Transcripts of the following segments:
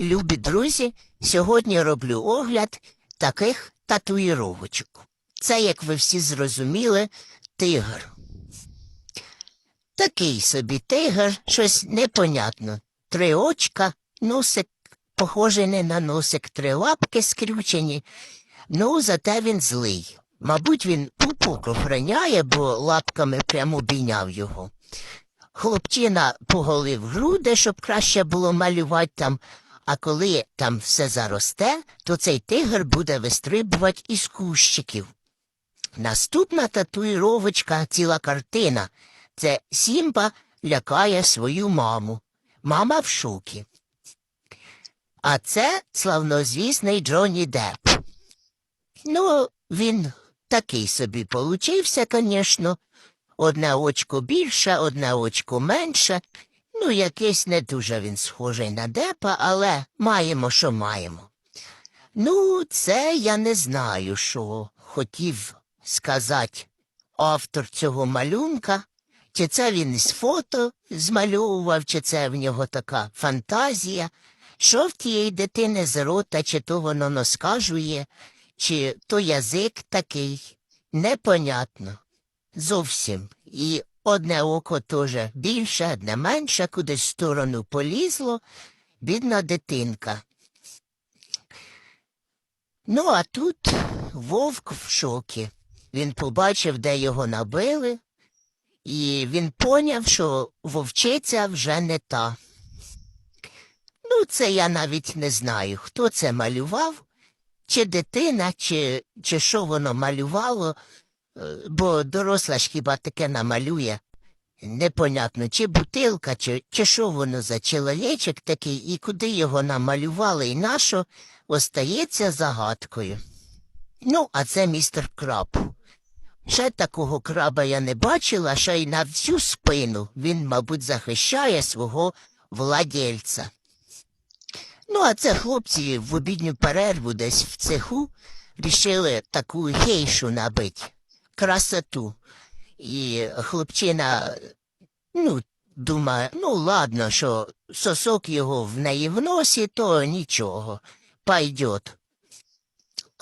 Любі друзі, сьогодні роблю огляд таких татуїровочок. Це, як ви всі зрозуміли, тигр. Такий собі тигр, щось непонятно. Три очка, носик, похожий не на носик, три лапки скрючені. Ну, зате він злий. Мабуть, він пупок охороняє, бо лапками прямо обійняв його. Хлопчина поголив груди, щоб краще було малювати там, а коли там все заросте, то цей тигр буде вистрибувати із кущиків. Наступна татуїровочка, ціла картина. Це Сімба лякає свою маму. Мама в шокі. А це славнозвісний Джонні Депп. Ну, він такий собі получився, звісно. Одне очко більше, одне очко менше. Ну, якийсь не дуже він схожий на Депа, але маємо, що маємо. Ну, це я не знаю, що хотів сказати автор цього малюнка. Чи це він із фото змальовував, чи це в нього така фантазія. Що в тієї дитини з рота, чи то воно наскажує, чи то язик такий, непонятно. Зовсім. І одне око теж більше, одне менше, кудись в сторону полізло, бідна дитинка. Ну, а тут вовк в шокі. Він побачив, де його набили, і він поняв, що вовчиця вже не та. Ну, це я навіть не знаю, хто це малював, чи дитина, чи, чи що воно малювало, бо доросла ж хіба таке намалює. Непонятно, чи бутилка, чи, чи що воно за чоловічок такий, і куди його намалювали, і нащо, остається загадкою. Ну, а це містер Краб. Ще такого краба я не бачила, ще й на всю спину він, мабуть, захищає свого владельця. Ну, а це хлопці в обідню перерву десь в цеху рішили таку гейшу набити, красоту. І хлопчина, ну, думає, ну ладно, що сосок його в неї в то нічого, пайдет.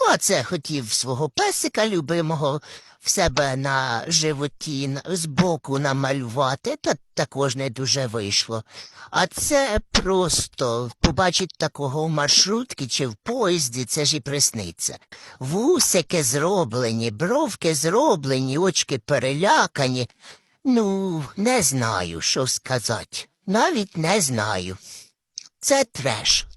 Ну, а це хотів свого песика любимого в себе на животі збоку намалювати, та також не дуже вийшло. А це просто побачить такого в маршрутці чи в поїзді, це ж і присниться. Вусики зроблені, бровки зроблені, очки перелякані. Ну, не знаю, що сказати. Навіть не знаю. Це треш.